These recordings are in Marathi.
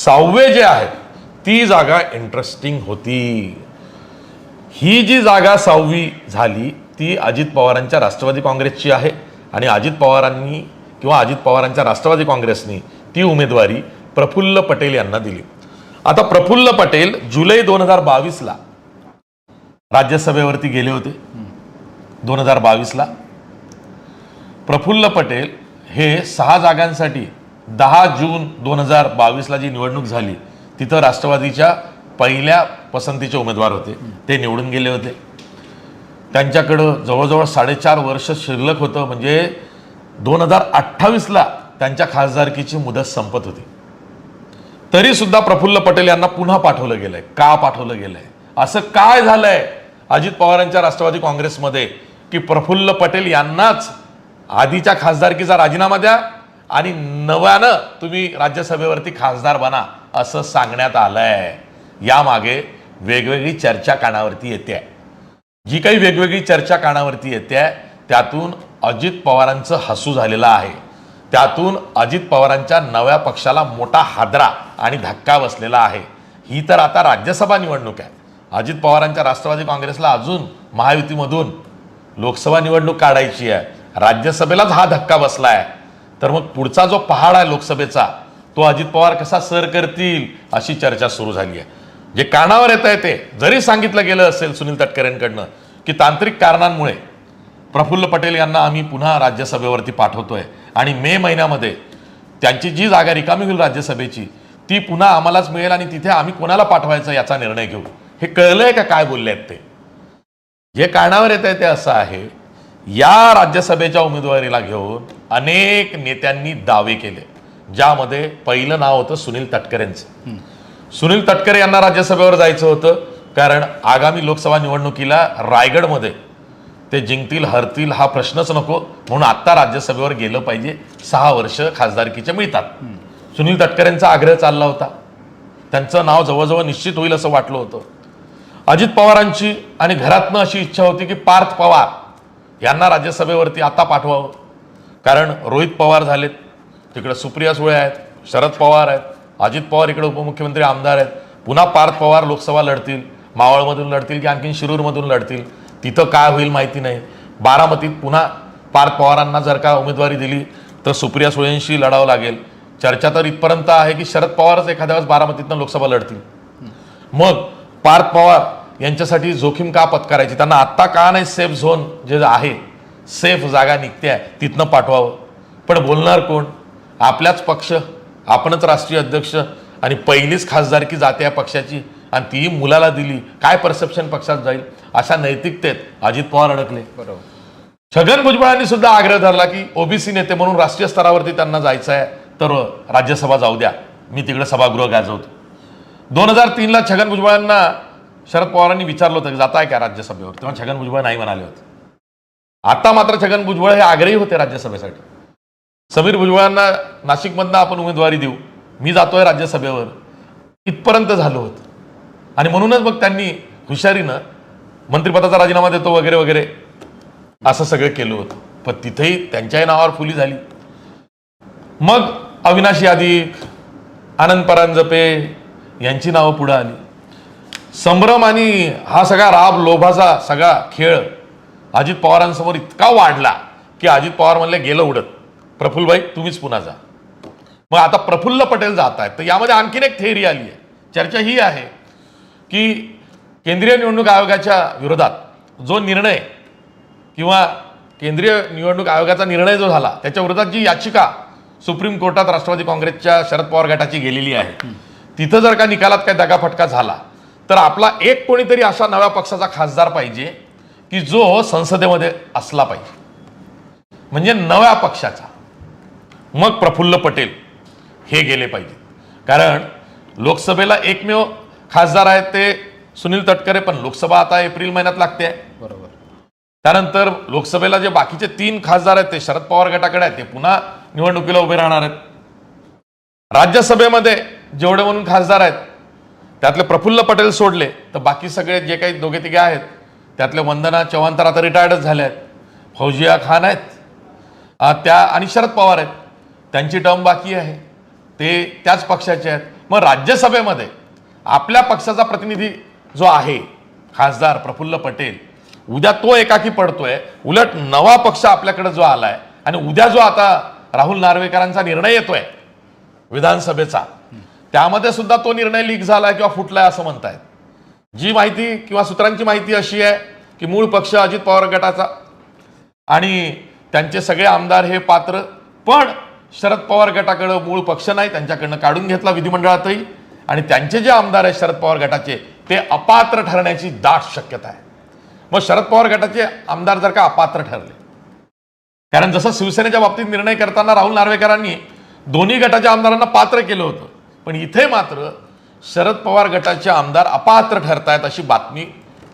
सहावे जे आहे ती जागा इंटरेस्टिंग होती. ही जी जागा सहावी झाली ती अजित पवारांच्या राष्ट्रवादी काँग्रेसची आहे आणि अजित पवारांनी किंवा अजित पवारांच्या राष्ट्रवादी काँग्रेसनी ती उमेदवारी प्रफुल्ल पटेल यांना दिली. आता प्रफुल्ल पटेल जुलै दोन हजार बावीसला राज्यसभेवरती गेले होते. दोन हजार बावीसला. प्रफुल्ल पटेल हे सहा जागांसाठी दहा जून दोन हजार बावीसला जी निवडणूक झाली तिथं राष्ट्रवादीच्या पहिल्या पसंतीचे उमेदवार होते. ते निवडून गेले होते. त्यांच्याकडं जवळजवळ साडेचार वर्ष शिल्लक होतं म्हणजे दोन हजार अठ्ठावीसला त्यांच्या खासदारकीची मुदत संपत होती. तरी सुद्धा प्रफुल्ल पटेल यांना पुन्हा पाठवलं गेलंय. का पाठवलं गेलंय? असं काय झालंय? अजित पवारांच्या राष्ट्रवादी काँग्रेसमध्ये की प्रफुल्ल पटेल यांनाच आधीच्या खासदारकीचा राजीनामा द्या आणि नव्यानं तुम्ही राज्यसभेवरती खासदार बना असं सांगण्यात आलंय. यामागे वेगवेगळी चर्चा कानावरती येते. जी काही वेगवेगळी चर्चा कानावरती येते त्यातून अजित पवारांचं हसू झालेलं आहे. त्यातून अजित पवारांच्या नव्या पक्षाला मोठा हादरा आणि धक्का बसलेला आहे. ही तर आता राज्यसभा निवडणूक आहे. अजित पवारांच्या राष्ट्रवादी काँग्रेसला अजून महायुतीमधून लोकसभा निवडणूक काढायची आहे. राज्यसभेलाच हा धक्का बसला आहे तर मग पुढचा जो पहाड आहे लोकसभेचा तो अजित पवार कसा सर करतील अशी चर्चा सुरू झाली आहे. जे कानावर येत आहे ते जरी सांगितलं गेलं असेल सुनील तटकरेंकडनं की तांत्रिक कारणांमुळे प्रफुल्ल पटेल यांना आम्ही पुन्हा राज्यसभेवरती पाठवतोय आणि मे महिन्यामध्ये त्यांची जी जागा रिकामी होईल राज्यसभेची ती पुन्हा आम्हालाच मिळेल आणि तिथे आम्ही कोणाला पाठवायचं याचा निर्णय घेऊ. हे कळलंय का काय बोलले आहेत ते? जे कानावर येत आहे ते असं आहे या राज्यसभेच्या उमेदवारीला घेऊन अनेक नेत्यांनी दावे केले. ज्यामध्ये पहिलं नाव होतं सुनील तटकरेंचं. सुनील तटकरे यांना राज्यसभेवर जायचं होतं कारण आगामी लोकसभा निवडणुकीला रायगडमध्ये ते जिंकतील हरतील हा प्रश्नच नको म्हणून आत्ता राज्यसभेवर गेलं पाहिजे. सहा वर्ष खासदारकीचे मिळतात. सुनील तटकरेंचा आग्रह चालला होता. त्यांचं नाव जवळजवळ निश्चित होईल असं वाटलं होतं. अजित पवारांची आणि घरातनं अशी इच्छा होती की पार्थ पवार यांना राज्यसभेवरती आता पाठवावं. कारण रोहित पवार झालेत तिकडे सुप्रिया सुळे आहेत शरद पवार आहेत अजित पवार इकडे उपमुख्यमंत्री आमदार आहेत. पुन्हा पार्थ पवार लोकसभा लढतील मावळमधून लढतील की आणखीन शिरूरमधून लढतील तिथं काय होईल माहिती नाही. बारामतीत पुन्हा पार्थ पवारांना जर का उमेदवारी दिली तर सुप्रिया सुळेंशी लढावं लागेल. चर्चा तर इथपर्यंत आहे की शरद पवारच एखाद्या वेळेस बारामतीतनं लोकसभा लढतील. मग पार्थ पवार यांच्यासाठी जोखीम का पत्करायची? त्यांना आत्ता का नाही सेफ झोन जे आहे सेफ जागा निघते आहे तिथनं पाठवावं. पण बोलणार कोण? आपल्याच पक्ष आपणच राष्ट्रीय अध्यक्ष आणि पहिलीच खासदारकी जाते या पक्षाची आणि ती मुलाला दिली काय परसेप्शन पक्षात जाईल? अशा नैतिकतेत अजित पवार अडकले. बरोबर. छगन भुजबळांनी सुद्धा आग्रह धरला की ओबीसी नेते म्हणून राष्ट्रीय स्तरावरती त्यांना जायचं आहे तर राज्यसभा जाऊ द्या. मी तिकडे सभागृह गाजवतो. दोन हजार तीनला छगन भुजबळांना शरद पवारांनी विचारलं होतं की जाताय का राज्यसभेवर? तेव्हा छगन भुजबळ नाही म्हणाले होते. आता मात्र छगन भुजबळ हे आग्रही होते राज्यसभेसाठी. समीर भुजबळांना नाशिकमधनं आपण उमेदवारी देऊ. मी जातोय राज्यसभेवर. इथपर्यंत झालं होतं. आणि म्हणूनच मग त्यांनी हुशारीनं मंत्रिपदाचा राजीनामा देतो वगैरे वगैरे असं सगळं केलं होतं. पण तिथेही त्यांच्याही नावावर फुली झाली. मग अविनाश यादिक आनंद परांजपे यांची नावं पुढं आली. संभ्रम आणि हा सगळा राब लोभाचा सगळा खेळ अजित पवारांसमोर इतका वाढला की अजित पवार म्हणले गेलं उडत. प्रफुल्लभाई तुम्हीच पुन्हा जा. मग आता प्रफुल्ल पटेल जात आहेत. तर यामध्ये आणखीन एक थेअरी आली आहे. चर्चा ही आहे की केंद्रीय निवडणूक आयोगाच्या विरोधात जो निर्णय किंवा केंद्रीय निवडणूक आयोगाचा निर्णय जो झाला त्याच्या विरोधात जी याचिका सुप्रीम कोर्टात राष्ट्रवादी काँग्रेसच्या शरद पवार गटाची गेलेली आहे तिथं जर का निकालात काय दगाफटका झाला तर आपला एक कोणीतरी अशा नव्या पक्षाचा खासदार पाहिजे की जो संसदेमध्ये असला पाहिजे. म्हणजे नव्या पक्षाचा. मग प्रफुल्ल पटेल हे गेले पाहिजे. कारण लोकसभेला एकमेव खासदार आहेत ते सुनील तटकरे पण लोकसभा आता एप्रिल महिन्यात लागते. आहे बरोबर. त्यानंतर लोकसभेला जे बाकीचे तीन खासदार आहेत ते शरद पवार गटाकडे आहेत ते पुन्हा निवडणुकीला उभे राहणार आहेत. राज्यसभेमध्ये जेवढे म्हणून खासदार आहेत त्यातले प्रफुल्ल पटेल सोडले तर बाकी सगळे जे काही दोघे तिघे आहेत त्यातले वंदना चव्हाण तर आता रिटायर्डच झाले आहेत. फौजिया खान आहेत. त्या आणि शरद पवार आहेत. त्यांची टर्म बाकी आहे. ते त्याच पक्षाचे आहेत. मग राज्यसभेमध्ये आपल्या पक्षाचा प्रतिनिधी जो आहे खासदार प्रफुल्ल पटेल उद्या तो एकाकी पडतोय. उलट नवा पक्ष आपल्याकडे जो आलाय आणि उद्या जो आता राहुल नार्वेकरांचा निर्णय येतोय विधानसभेचा त्यामध्ये सुद्धा तो निर्णय लीक झाला किंवा फुटलाय असं म्हणतायत. जी माहिती किंवा सूत्रांची माहिती अशी आहे की मूळ पक्ष अजित पवार गटाचा आणि त्यांचे सगळे आमदार हे पात्र पण शरद पवार गटाकडं मूळ पक्ष नाही त्यांच्याकडनं काढून घेतला विधिमंडळातही. आणि त्यांचे जे आमदार आहेत शरद पवार गटाचे ते अपात्र ठरण्याची दाट शक्यता आहे. मग शरद पवार गटाचे आमदार जर का अपात्र ठरले कारण जसं शिवसेनेच्या बाबतीत निर्णय करताना राहुल नार्वेकरांनी दोन्ही गटाच्या आमदारांना पात्र केलं होतं पण इथे मात्र शरद पवार गटाचे आमदार अपात्र ठरतायत अशी बातमी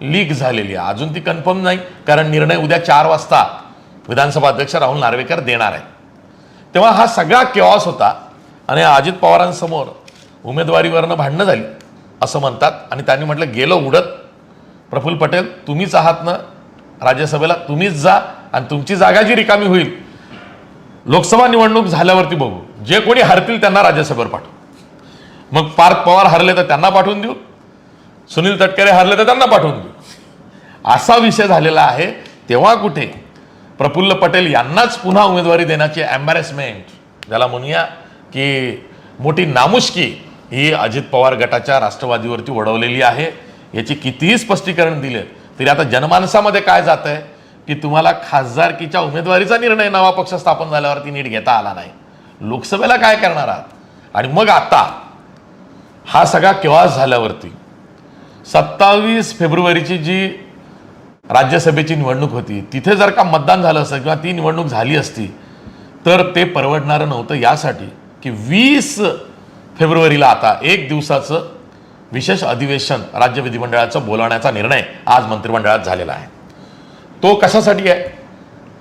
लीक झालेली आहे. अजून ती कन्फर्म नाही कारण निर्णय उद्या चार वाजता विधानसभा अध्यक्ष राहुल नार्वेकर देणार आहेत. तेव्हा हा सगळा केवास होता आणि अजित पवारांसमोर उमेदवारीवरनं भांडणं झाली असं म्हणतात. आणि त्यांनी म्हटलं गेलं उडत. प्रफुल्ल पटेल तुम्हीच आहात ना? राज्यसभेला तुम्हीच जा आणि तुमची जागा जी रिकामी होईल लोकसभा निवडणूक झाल्यावरती बघू. जे कोणी हरतील त्यांना राज्यसभेवर पाठवू. मग पार्थ पवार हरले तर त्यांना पाठवून देऊ? सुनील तटकरे हरले तर त्यांना पाठवून देऊ? असा विषय झालेला आहे. तेव्हा कुठे? प्रफुल्ल पटेल यांनाच पुन्हा उमेदवारी देण्याची एम्बॅरेसमेंट ज्याला म्हणूया की मोठी नामुष्की ही अजित पवार गटाच्या राष्ट्रवादीवरती ओढवलेली आहे. याची कितीही स्पष्टीकरण दिले तरी आता जनमानसामध्ये काय जात आहे की तुम्हाला खासदारकीच्या उमेदवारीचा निर्णय नवा पक्ष स्थापन झाल्यावरती नीट घेता आला नाही. लोकसभेला काय करणार आहात? आणि मग आता हा सगळा केव्हा झाल्यावरती? सत्तावीस फेब्रुवारीची जी राज्यसभेची निवडणूक होती तिथे जर का मतदान झालं असतं किंवा ती निवडणूक झाली असती तर ते परवडणारं नव्हतं. यासाठी की वीस फेब्रुवारीला आता एक दिवसाचं विशेष अधिवेशन राज्य विधिमंडळाचं बोलावण्याचा निर्णय आज मंत्रिमंडळात झालेला आहे. तो कशासाठी आहे?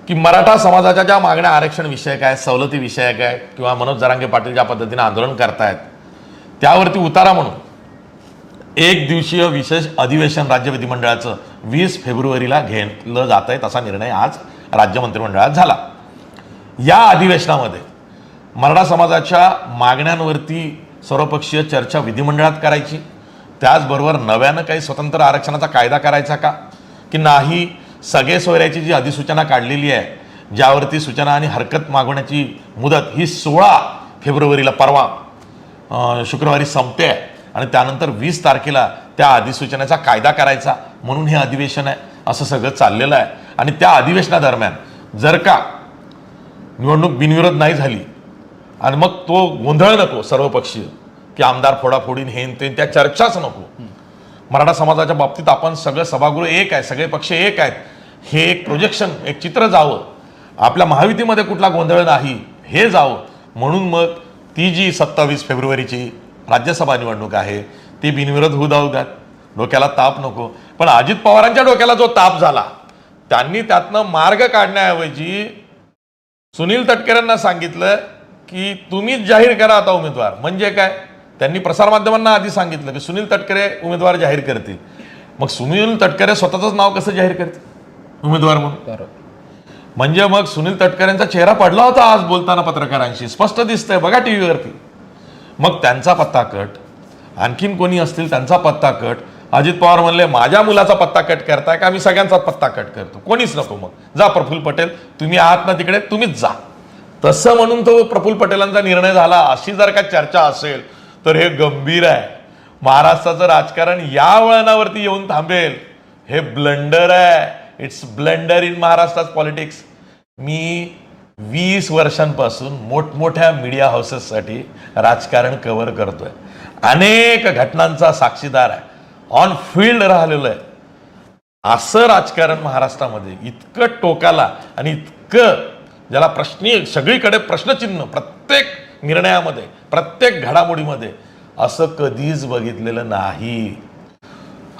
की मराठा समाजाच्या ज्या मागण्या आरक्षण विषयक आहे सवलती विषयक आहे किंवा मनोज जरांगे पाटील ज्या पद्धतीने आंदोलन करतायत त्यावरती उतारा म्हणून एक दिवसीय विशेष अधिवेशन राज्य विधिमंडळाचं वीस फेब्रुवारीला घेतलं जात आहे तसा निर्णय आज राज्य मंत्रिमंडळात झाला. या अधिवेशनामध्ये मराठा समाजाच्या मागण्यांवरती सर्वपक्षीय चर्चा विधिमंडळात करायची. त्याचबरोबर नव्यानं काही स्वतंत्र आरक्षणाचा कायदा करायचा का? की नाही? सगळे सोयऱ्याची जी अधिसूचना काढलेली आहे ज्यावरती सूचना आणि हरकत मागवण्याची मुदत ही सोळा फेब्रुवारीला परवा शुक्रवारी संपते आहे. आणि त्यानंतर वीस तारखेला त्या अधिसूचनेचा कायदा करायचा. म्हणून हे अधिवेशन आहे. असं सगळं चाललेलं आहे. आणि त्या अधिवेशनादरम्यान जर का निवडणूक बिनविरोध नाही झाली आणि मग तो गोंधळ नको सर्वपक्षीय की आमदार फोडाफोडीन हेन ते त्या चर्चाच नको. मराठा समाजाच्या बाबतीत आपण सगळं सभागृह एक आहे सगळे पक्ष एक आहेत. हे एक प्रोजेक्शन एक चित्र जावं. आपल्या महायुतीमध्ये कुठला गोंधळ नाही हे जावं. म्हणून मग ती जी सत्तावीस फेब्रुवारीची राज्यसभा निवडणूक आहे ती बिनविरोध होऊ जाऊ द्यात डोक्याला ताप नको. पण अजित पवारांच्या डोक्याला जो ताप झाला त्यांनी त्यातनं मार्ग काढण्याऐवजी सुनील तटकरेंना सांगितलं की तुम्हीच जाहीर करा आता उमेदवार. म्हणजे काय? त्यांनी प्रसारमाध्यमांना आधी सांगितलं की सुनील तटकरे उमेदवार जाहीर करतील. मग सुनील तटकरे स्वतःच नाव कसं जाहीर करतील? उमेदवार म्हणून. म्हणजे मग सुनील तटकरेंचा चेहरा पडला होता आज बोलताना पत्रकारांशी. स्पष्ट दिसतंय बघा टी व्हीवरती मग त्यांचा पत्ता कट. आणखीन कोणी असतील त्यांचा पत्ता कट. अजित पवार म्हणले माझ्या मुलाचा पत्ता कट करताय का? मी सगळ्यांचा पत्ता कट करतो. कोणीच नको मग. जा प्रफुल्ल पटेल तुम्ही आहात ना तिकडे तुम्हीच जा. तसं म्हणून तो प्रफुल्ल पटेलांचा निर्णय झाला. अशी जर का चर्चा असेल तर हे गंभीर आहे. महाराष्ट्राचं राजकारण या वळणावरती येऊन थांबेल. हे ब्लंडर आहे. इट्स ब्लंडर इन महाराष्ट्रात पॉलिटिक्स मी वीस वर्षांपासून मोठमोठ्या मीडिया हाऊसेससाठी राजकारण कव्हर करतोय. अनेक घटनांचा साक्षीदार आहे. ऑन फील्ड राहिलेलो आहे. असं राजकारण महाराष्ट्रामध्ये इतकं टोकाला आणि इतकं ज्याला प्रश्नी सगळीकडे प्रश्नचिन्ह प्रत्येक निर्णयामध्ये प्रत्येक घडामोडीमध्ये असं कधीच बघितलेलं नाही.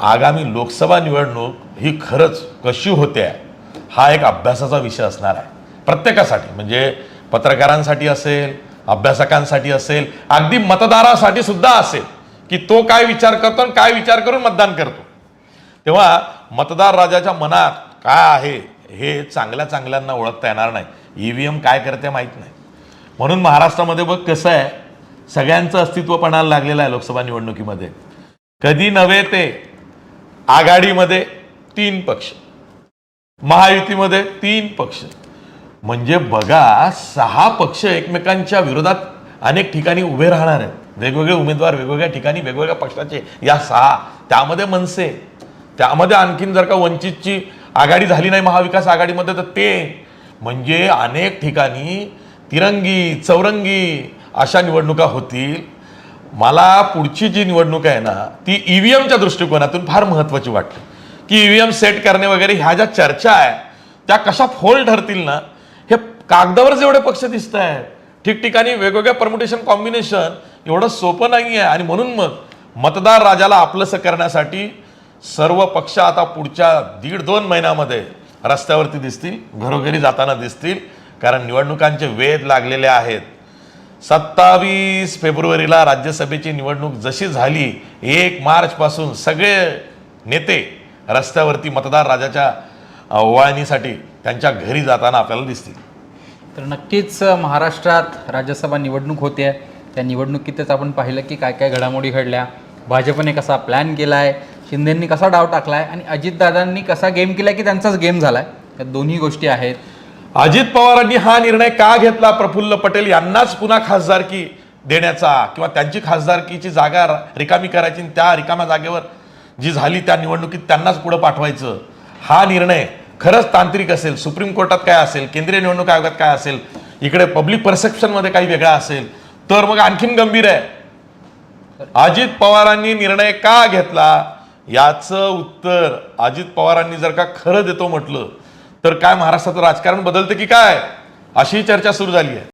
आगामी लोकसभा निवडणूक ही खरंच कशी होते हा एक अभ्यासाचा विषय असणार आहे. प्रत्येकासाठी म्हणजे पत्रकारांसाठी असेल अभ्यासकांसाठी असेल अगदी मतदारासाठी सुद्धा असेल की तो काय विचार करतो आणि काय विचार करून मतदान करतो. तेव्हा मतदार राजाच्या मनात काय आहे हे चांगल्या चांगल्यांना ओळखता येणार नाही. ईव्हीएम काय करते माहीत नाही. म्हणून महाराष्ट्रामध्ये बघ कसं आहे सगळ्यांचं अस्तित्व पणाला लागलेलं आहे लोकसभा निवडणुकीमध्ये. कधी नव्हे ते आघाडीमध्ये तीन पक्ष महायुतीमध्ये तीन पक्ष. म्हणजे बघा सहा पक्ष एकमेकांच्या विरोधात अनेक ठिकाणी उभे राहणार आहेत. वेगवेगळे उमेदवार वेगवेगळ्या ठिकाणी वेगवेगळ्या पक्षाचे या सहा त्यामध्ये मनसे. त्यामध्ये आणखीन जर का वंचितची आघाडी झाली नाही महाविकास आघाडीमध्ये तर ते. म्हणजे अनेक ठिकाणी तिरंगी चौरंगी अशा निवडणुका होतील. मला पुढची जी निवडणूक आहे ना ती ईव्हीएमच्या दृष्टिकोनातून फार महत्वाची वाटते की ईव्हीएम सेट करणे वगैरे ह्या ज्या चर्चा आहे त्या कशा फोल ठरतील ना हे कागदावर जेवढे पक्ष दिसत आहेत ठिकठिकाणी वेगवेगळ्या परम्युटेशन कॉम्बिनेशन एवढं सोपं नाही आहे आणि म्हणून मग मतदार राजाला आपलंसं करण्यासाठी सर्व पक्ष आता पुढच्या दीड दोन महिन्यामध्ये रस्त्यावरती दिसतील घरोघरी जाताना दिसतील कारण निवडणुकांचे वेध लागलेले आहेत. सत्तावीस फेब्रुवारीला राज्यसभेची निवडणूक जशी झाली एक मार्चपासून सगळे नेते रस्त्यावरती मतदार राजाच्या ओवाळणीसाठी त्यांच्या घरी जाताना आपल्याला दिसतील. तर नक्कीच महाराष्ट्रात राज्यसभा निवडणूक होते त्या निवडणुकीतच आपण पाहिलं की काय काय घडामोडी घडल्या. भाजपने कसा प्लॅन केला आहे शिंदेंनी कसा डाव टाकला आहे आणि अजितदादांनी कसा गेम केला की त्यांचाच गेम झाला आहे या दोन्ही गोष्टी आहेत. अजित पवारांनी हा निर्णय का घेतला? प्रफुल्ल पटेल यांनाच पुन्हा खासदारकी देण्याचा किंवा त्यांची खासदारकीची जागा रिकामी करायची आणि त्या रिकाम्या जागेवर जी झाली त्या निवडणुकीत त्यांनाच पुढे पाठवायचं. हा निर्णय खरंच तांत्रिक असेल सुप्रीम कोर्टात काय असेल केंद्रीय निवडणूक आयोगात काय असेल इकडे पब्लिक परसेप्शनमध्ये काही वेगळा असेल तर मग आणखीन गंभीर आहे. अजित पवारांनी निर्णय का घेतला? याचं उत्तर अजित पवारांनी जर का खरं देतो म्हटलं तर काय महाराष्ट्राचं राजकारण बदलतं की काय? अशी चर्चा सुरू झाली आहे.